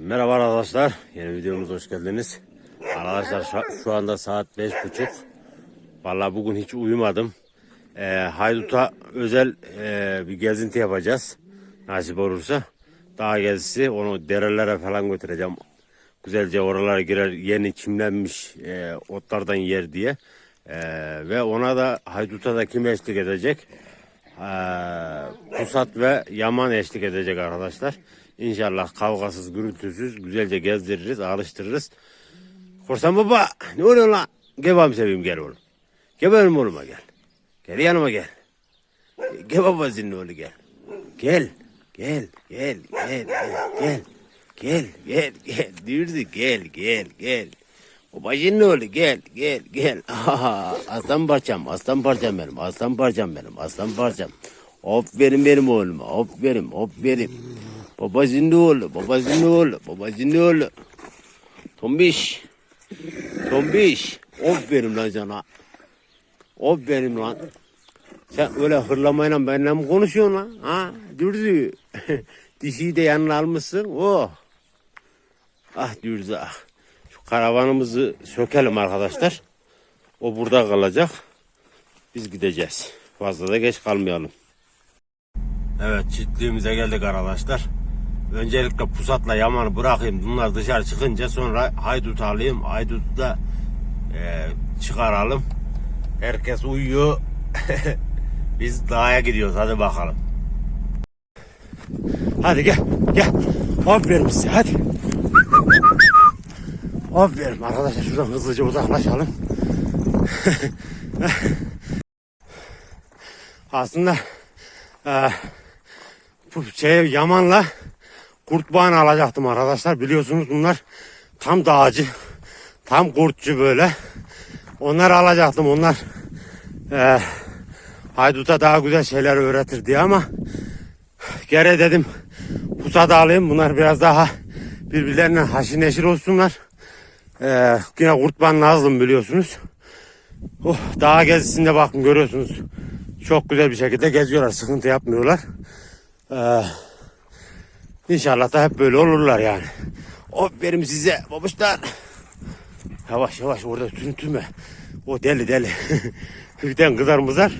Merhaba arkadaşlar. Yeni videomuza hoş geldiniz. Arkadaşlar şu, anda saat beş buçuk. Vallahi bugün hiç uyumadım. Ee, Haydut'a özel e, bir gezinti yapacağız. Nasip olursa. Dağ gezisi. Onu derelere falan götüreceğim. Güzelce oralara girer yeni çimlenmiş e, otlardan yer diye. Ee, ve ona da Haydut'a da kim eşlik edecek? Ee, Pusat ve Yaman eşlik edecek arkadaşlar. İnşallah kavgasız, gürültüsüz güzelce gezdiririz, alıştırırız. Korsan baba ne oluyor lan? Gel babam seveyim gel oğlum. Gel benim oğluma gel. Gel yanıma gel. Gel babasının oğlu gel. Gel. Gel, gel, gel, gel, gel. Gel, gel. Diyordu gel, gel, gel. Babacının oğlu gel, gel, gel. Aslan parçam, aslan parçam benim, aslan parçam benim, aslan parçam. Aferin benim oğlum, aferin, aferin. Babasının oğlu, babasının oğlu, babasının oğlu. Tombiş, tombiş. Aferin lan sana. Aferin lan. Sen öyle hırlamayla benimle mi konuşuyorsun lan? Ha? Dürdü. Dişiyi de yanına almışsın. Oh. Ah Dürdü ah. Şu karavanımızı sökelim arkadaşlar. O burada kalacak. Biz gideceğiz. Fazla da geç kalmayalım. Evet çiftliğimize geldik arkadaşlar. Öncelikle pusatla yamanı bırakayım. Bunlar dışarı çıkınca sonra haydut alayım. Haydutu da e, çıkaralım. Herkes uyuyor. Biz dağa gidiyoruz. Hadi bakalım. Hadi gel. Gel. Aferin size. Hadi. Aferin arkadaşlar. Şuradan hızlıca uzaklaşalım. Aslında e, bu şey Yaman'la kurtbağını alacaktım arkadaşlar. Biliyorsunuz bunlar tam dağcı, tam kurtçu böyle. Onları alacaktım. Onlar e, Haydut'a daha güzel şeyler öğretir diye ama gene dedim pusa alayım. Bunlar biraz daha birbirlerine haşir neşir olsunlar. E, yine kurtban lazım biliyorsunuz. Oh, dağ gezisinde bakın görüyorsunuz. Çok güzel bir şekilde geziyorlar. Sıkıntı yapmıyorlar. Ee, inşallah da hep böyle olurlar yani. Aferin size babuşlar. Yavaş yavaş orada sürüntüme. O deli deli. Hüften kızar mızar.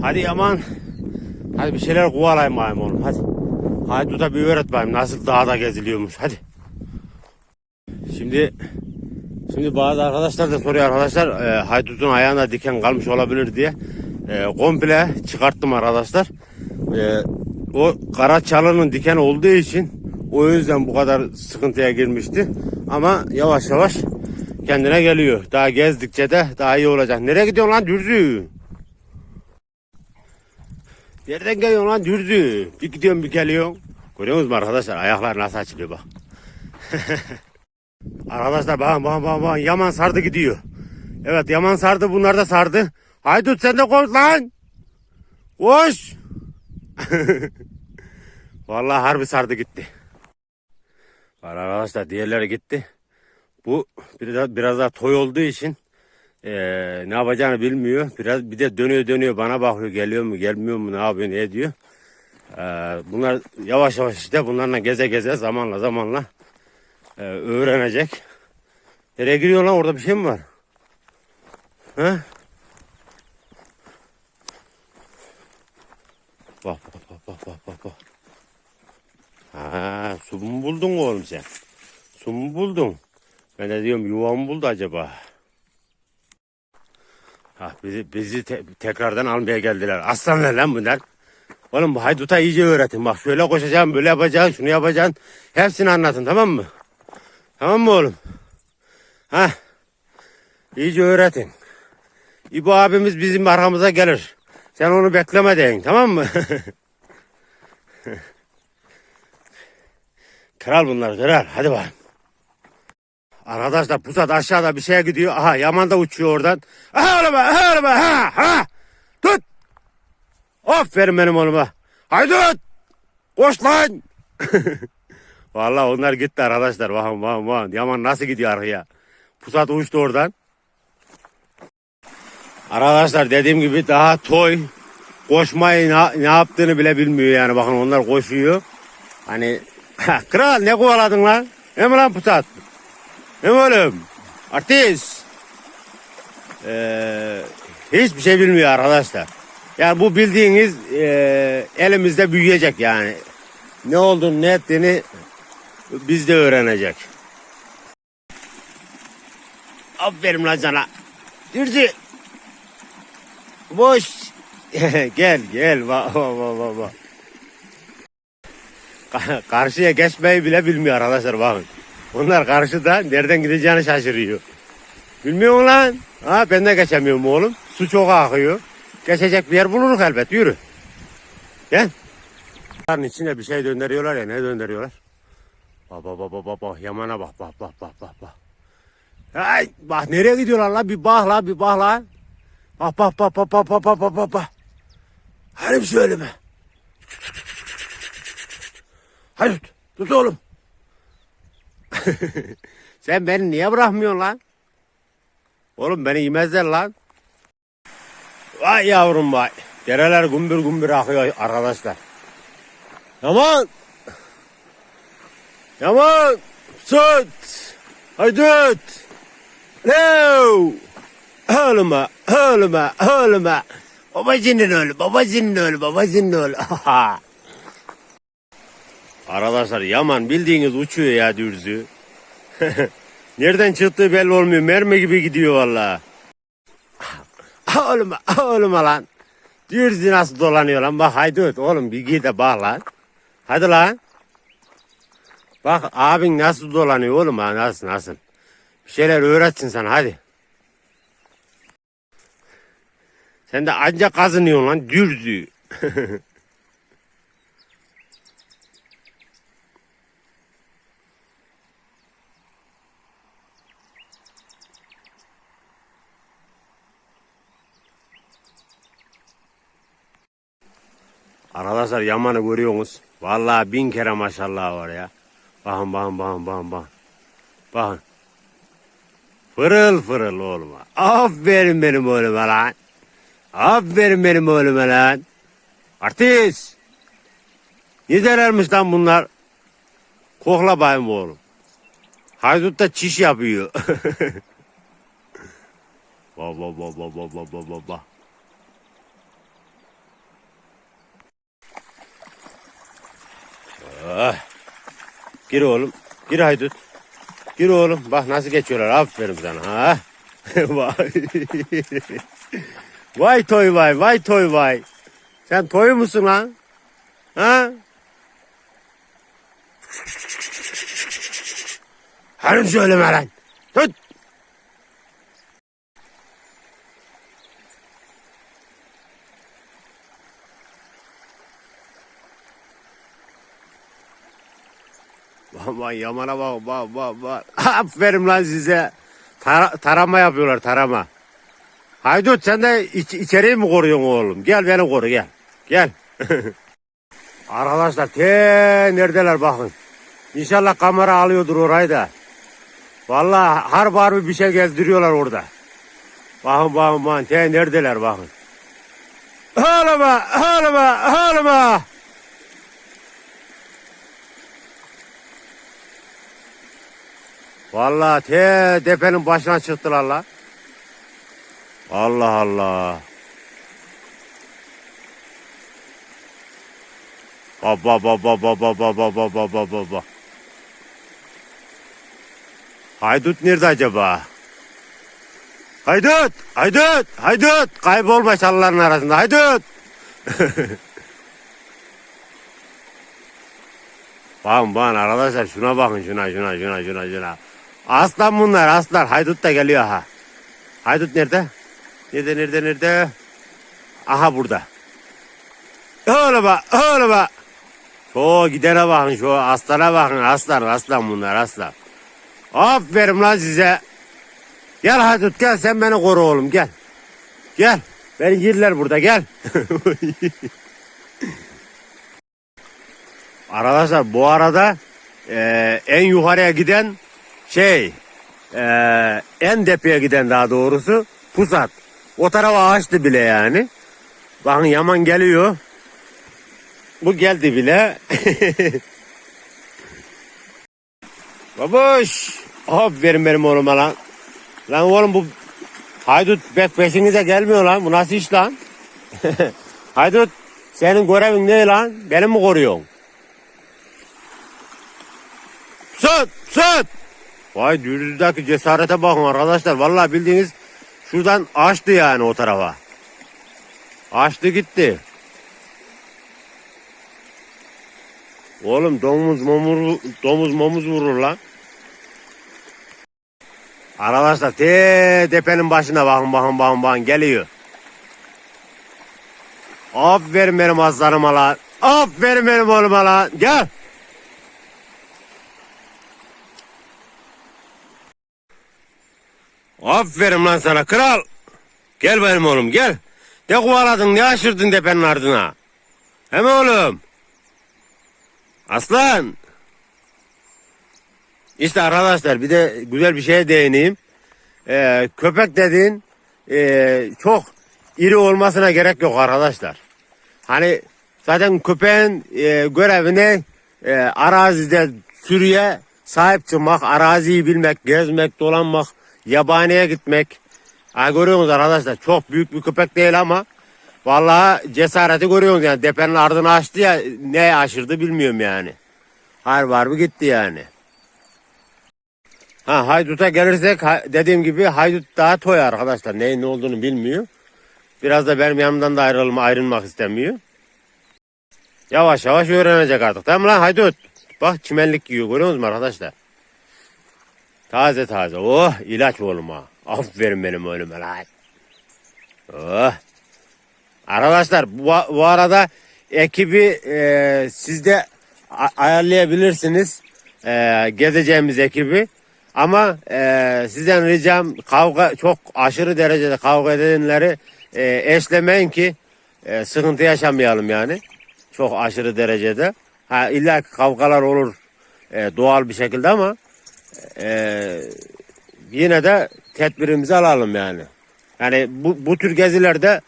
Hadi Yaman. Hadi bir şeyler kovalayayım bayım oğlum hadi. Hadi da bir öğret bayım nasıl dağda geziliyormuş hadi. Şimdi Şimdi bazı arkadaşlar da soruyor arkadaşlar e, haydutun ayağına diken kalmış olabilir diye e, komple çıkarttım arkadaşlar. E, o kara çalının diken olduğu için o yüzden bu kadar sıkıntıya girmişti. Ama yavaş yavaş kendine geliyor. Daha gezdikçe de daha iyi olacak. Nereye gidiyorsun lan dürzü? Nereden geliyorsun lan dürzü? Bir gidiyorsun bir geliyorsun. Görüyor musunuz arkadaşlar ayaklar nasıl açılıyor bak. Arkadaşlar bakın bakın bakın Yaman sardı gidiyor. Evet Yaman sardı bunlar da sardı. Haydut sen de koş lan. Koş. Vallahi harbi sardı gitti. Var arkadaşlar diğerleri gitti. Bu biraz, biraz daha toy olduğu için eee, ne yapacağını bilmiyor. Biraz bir de dönüyor dönüyor bana bakıyor geliyor mu gelmiyor mu ne yapıyor ne ediyor. Eee, bunlar yavaş yavaş işte bunlarla geze geze zamanla zamanla eee, öğrenecek. Nereye giriyor lan orada bir şey mi var? He? Bak bak bak bak bak bak. Ha, su mu buldun oğlum sen? Su mu buldun? Ben de diyorum yuva mı buldu acaba? Ha, bizi, bizi te- tekrardan almaya geldiler. Aslanlar lan bunlar. Oğlum bu hayduta iyice öğretin. Bak şöyle koşacaksın, böyle yapacaksın, şunu yapacaksın. Hepsini anlatın tamam mı? Tamam mı oğlum? Ha? İyice öğretin. İbo abimiz bizim arkamıza gelir. Sen onu bekleme deyin tamam mı? kral bunlar kral. Hadi bakalım. Arkadaşlar pusat aşağıda bir şeye gidiyor. Aha Yaman da uçuyor oradan. Aha oğlum aha oğlum ha ha. Tut. Aferin benim oğluma. Haydi tut. Koş lan. Vallahi onlar gitti arkadaşlar. Bakın bakın bakın. Yaman nasıl gidiyor arkaya. Pusat uçtu oradan. Arkadaşlar dediğim gibi daha toy koşmayı ne, ne yaptığını bile bilmiyor yani. Bakın onlar koşuyor. Hani kral ne kovaladın lan? Ne mi lan pusat? Ne mi oğlum? Artist. Ee, hiçbir şey bilmiyor arkadaşlar. Yani bu bildiğiniz e, elimizde büyüyecek yani. Ne olduğunu ne ettiğini biz de öğrenecek. Aferin lan sana. Dürzi. Boş. gel gel. Va, va, va, va, va. Ka- Karşıya geçmeyi bile bilmiyor arkadaşlar bakın. Onlar karşıda nereden gideceğini şaşırıyor. Bilmiyor lan? Ha ben de geçemiyorum oğlum. Su çok akıyor. Geçecek bir yer buluruz elbet. Yürü. Gel. Bunların içine bir şey döndürüyorlar ya. Ne döndürüyorlar? Baba baba baba yamana bak bak bak bak bak. Ay bak nereye gidiyorlar la bir bak la bir bak la. Bak bak bak bak bak bak bak bak bak. Hani bir söyleme. Hadi tut, tut oğlum. Sen beni niye bırakmıyorsun lan? Oğlum beni yemezler lan. Vay yavrum vay. Dereler gümbür gümbür akıyor arkadaşlar. Yaman. Yaman. Süt. Haydut. Lev. Ölüme, ölüme, ölüme. Babacının ölü, babacının ölü, babacının ölü. Arkadaşlar Yaman bildiğiniz uçuyor ya dürzü. Nereden çıktığı belli olmuyor. Mermi gibi gidiyor valla. Oğlum, oğlum lan. Dürzü nasıl dolanıyor lan. Bak haydut oğlum bir giy de bak lan. Hadi lan. Bak abin nasıl dolanıyor oğlum ha nasıl nasıl. Bir şeyler öğretsin sana hadi. Sen de ancak kazınıyorsun lan dürzü. Arkadaşlar Yaman'ı görüyorsunuz. Vallahi bin kere maşallah var ya. Bakın bakın bakın bakın bakın. Bakın. Fırıl fırıl oğluma. Aferin benim oğluma lan. Aferin benim oğluma lan. Artist. Ne derlermiş lan bunlar? Kokla bayım oğlum. Haydut da çiş yapıyor. Baba baba baba baba baba. Ah. Gir oğlum. Gir haydut. Gir oğlum. Bak nasıl geçiyorlar. Aferin sana ha. Ah. Vay vay toy vay. Vay toy vay. Sen toy musun lan? Ha? Hanım söyleme lan. Tut. Aman yamana bak bak bak bak. Aferin lan size. Tara- tarama yapıyorlar tarama. Haydut sen de iç- içeriği mi koruyorsun oğlum? Gel beni koru gel. Gel. Arkadaşlar te neredeler bakın. İnşallah kamera alıyordur orayı da. Vallahi harbi harbi bir şey gezdiriyorlar orada. Bakın bakın bakın te neredeler bakın. Ağlama ağlama ağlama. Vallahi te tepenin başına çıktılar la. Allah Allah. Baba baba baba baba baba baba baba. Haydut nerede acaba? Haydut! Haydut! Haydut! Kaybolma çalıların arasında. Haydut! bakın bakın arkadaşlar şuna bakın şuna şuna şuna şuna şuna. Aslan bunlar aslan. Haydut da geliyor ha. Haydut nerede? Nerede nerede nerede? Aha burada. Öyle bak öyle bak. Şu gidene bakın şu aslana bakın aslan aslan bunlar aslan. Aferin lan size. Gel Haydut gel sen beni koru oğlum gel. Gel. Beni yerler burada gel. Arkadaşlar bu arada e, en yukarıya giden şey e, en tepeye giden daha doğrusu pusat. O tarafa açtı bile yani. Bakın Yaman geliyor. Bu geldi bile. Babuş. Aferin benim oğluma lan. Lan oğlum bu haydut peşinize gelmiyor lan. Bu nasıl iş lan? haydut senin görevin ne lan? Beni mi koruyorsun? Sut! Sut! Vay dürdüzdeki cesarete bakın arkadaşlar. Vallahi bildiğiniz şuradan açtı yani o tarafa. Açtı gitti. Oğlum domuz momur domuz momuz vurur lan. Arkadaşlar te tepenin başına bakın bakın bakın bakın geliyor. Aferin benim aslanıma lan. Aferin benim oğluma lan. Gel. Aferin lan sana kral. Gel benim oğlum gel. Ne kovaladın ne aşırdın tepenin ardına. Hem oğlum. Aslan. İşte arkadaşlar bir de güzel bir şeye değineyim. Ee, köpek dediğin ee, çok iri olmasına gerek yok arkadaşlar. Hani zaten köpeğin ee, görevi ne? Ee, arazide sürüye sahip çıkmak, araziyi bilmek, gezmek, dolanmak, yabaniye gitmek. Ha, görüyorsunuz arkadaşlar çok büyük bir köpek değil ama vallahi cesareti görüyorsunuz yani depenin ardını açtı ya ne aşırdı bilmiyorum yani. Har var mı gitti yani. Ha hayduta gelirsek dediğim gibi haydut daha toy arkadaşlar. Neyin ne olduğunu bilmiyor. Biraz da benim yanımdan da ayrılma, ayrılmak istemiyor. Yavaş yavaş öğrenecek artık. Tamam lan haydut. Bak çimenlik yiyor görüyor musunuz arkadaşlar? Taze taze. Oh ilaç oğlum ha. Aferin benim oğluma lan. Oh. Arkadaşlar bu, bu arada ekibi e, siz de ayarlayabilirsiniz. E, gezeceğimiz ekibi. Ama e, sizden ricam kavga çok aşırı derecede kavga edenleri e, eşlemeyin ki e, sıkıntı yaşamayalım yani. Çok aşırı derecede. Ha illa kavgalar olur e, doğal bir şekilde ama e, yine de tedbirimizi alalım yani. Yani bu, bu tür gezilerde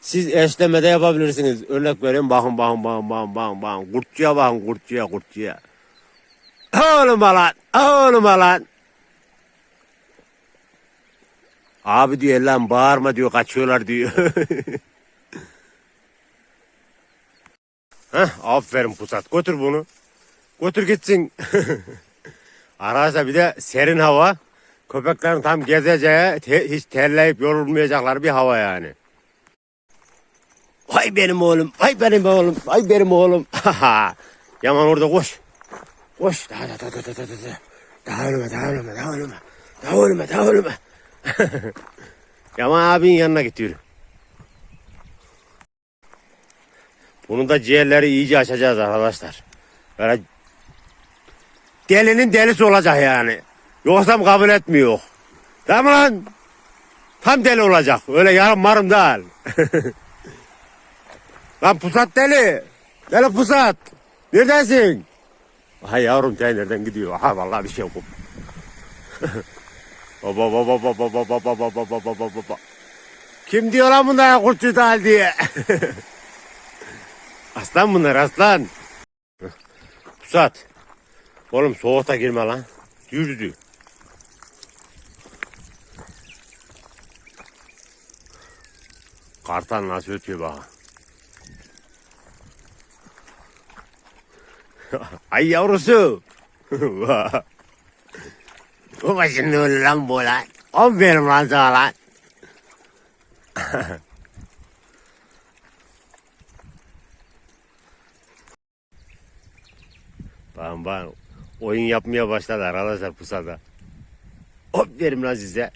siz eşlemede yapabilirsiniz. Örnek vereyim bakın bakın bakın bakın bakın bakın. Kurtçuya bakın kurtçuya kurtçuya. Oğlum lan oğlum lan. Abi diyor lan bağırma diyor kaçıyorlar diyor. Heh, aferin pusat götür bunu. Götür gitsin. Arkadaşlar bir de serin hava. Köpeklerin tam gezeceği, te- hiç terleyip yorulmayacakları bir hava yani. Vay benim oğlum, vay benim oğlum, vay benim oğlum. Yaman orada koş. Koş. Daha daha daha daha daha daha. Daha ölüme, daha ölüme, daha ölüme. Daha ölüme, daha ölüme. Yaman abinin yanına gidiyor. Bunun da ciğerleri iyice açacağız arkadaşlar. Böyle delinin delisi olacak yani. Yoksa kabul etmiyor. Tamam lan. Tam deli olacak. Öyle yarım marım değil. lan pusat deli. Deli pusat. Neredesin? Hay yavrum sen nereden gidiyor? Ha vallahi bir şey yok. baba baba baba baba baba baba baba baba. Kim diyor lan bunlara kurtçu dal diye? aslan bunlar aslan. Pusat. Oğlum soğukta girme lan. Dürdü. Kartal nasıl ötüyor bak. Ay yavrusu. bu başında öyle lan bu lan. Aferin lan sana lan. Bam bam. Oyun yapmaya başladı arkadaşlar pusada. Hop verim lan size.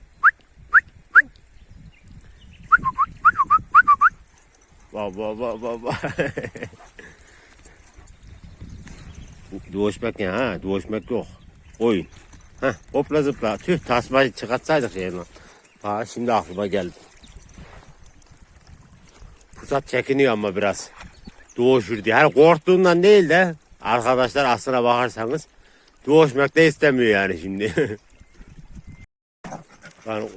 Baba baba baba. Doğuşmak ya ha, doğuşmak yok. Oyun. Heh, hopla zıpla. Tüh tasmayı çıkartsaydık yerine. Ha şimdi aklıma geldi. Pusat çekiniyor ama biraz. Doğuşur diye. Hani korktuğundan değil de arkadaşlar aslına bakarsanız doğuşmak da istemiyor yani şimdi. Yani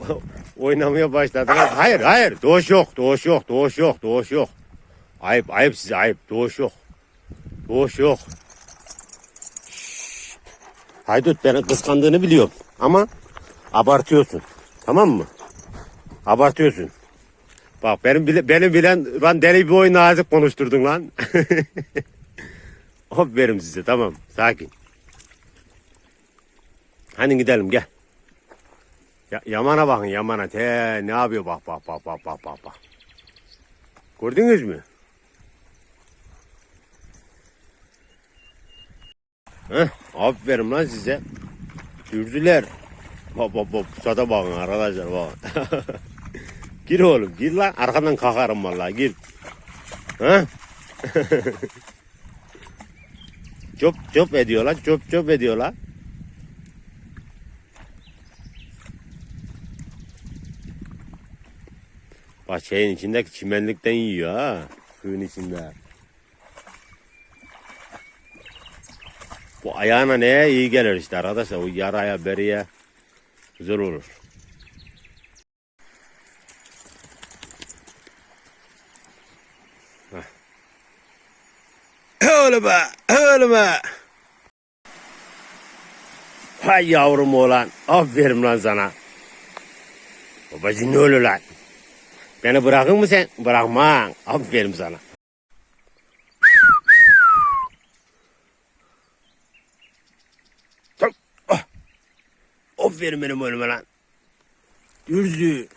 oynamaya başladılar. Hayır hayır doğuş yok doğuş yok doğuş yok doğuş yok. Ayıp ayıp size ayıp. Doğuş yok. Doğuş yok. Şşt. Haydut beni kıskandığını biliyorum. Ama abartıyorsun. Tamam mı? Abartıyorsun. Bak benim bile, benim bilen lan deli bir oyun nazik konuşturdun lan. Hop verim size tamam. Sakin. Hadi gidelim gel. Ya, yamana bakın yamana. Te ne yapıyor bak bak bak bak bak bak. bak. Gördünüz mü? Heh, aferin lan size. Dürdüler. Bak bak bak pusata bakın arkadaşlar bakın. gir oğlum gir lan arkadan kalkarım vallahi gir. Ha? çöp çöp ediyorlar çöp çöp ediyorlar. Bak şeyin içindeki çimenlikten yiyor ha. Suyun içinde. Bu ayağına neye iyi gelir işte arkadaşlar. O yaraya beriye güzel olur. Öyle be. Hay yavrum oğlan. Aferin lan sana. Babacın öyle lan? Beni bırakır mı sen? Bırakmam. Aferin sana. Ah. Aferin benim önüme lan. Dürzü.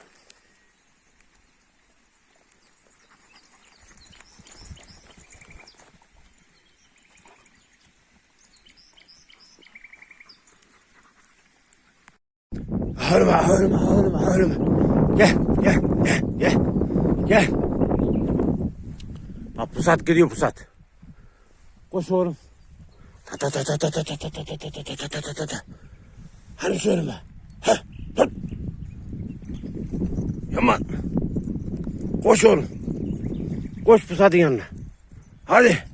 Ağırma, ağırma, ağırma, ağırma. Gel, gel, gel, gel. Gel. Bak pusat gidiyor pusat. Koş oğlum. Ta ta ta ta ta ta ta ta ta ta ta ta ta ta ta ta ta. Hani söyleme. Heh, heh. Yaman. Koş oğlum. Koş pusatın yanına. Hadi.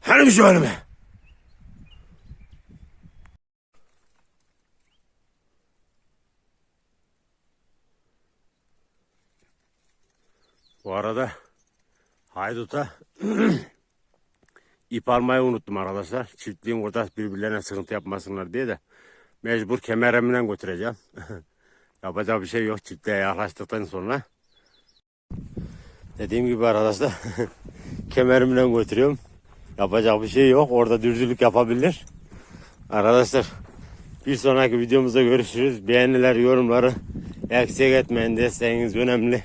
Hani söyleme. Bu arada hayduta ip almayı unuttum arkadaşlar. Çiftliğin orada birbirlerine sıkıntı yapmasınlar diye de mecbur kemerimle götüreceğim. Yapacak bir şey yok çiftliğe yaklaştıktan sonra. Dediğim gibi arkadaşlar kemerimle götürüyorum. Yapacak bir şey yok. Orada dürzülük yapabilir. Arkadaşlar bir sonraki videomuzda görüşürüz. Beğeniler, yorumları eksik etmeyin. Desteğiniz önemli.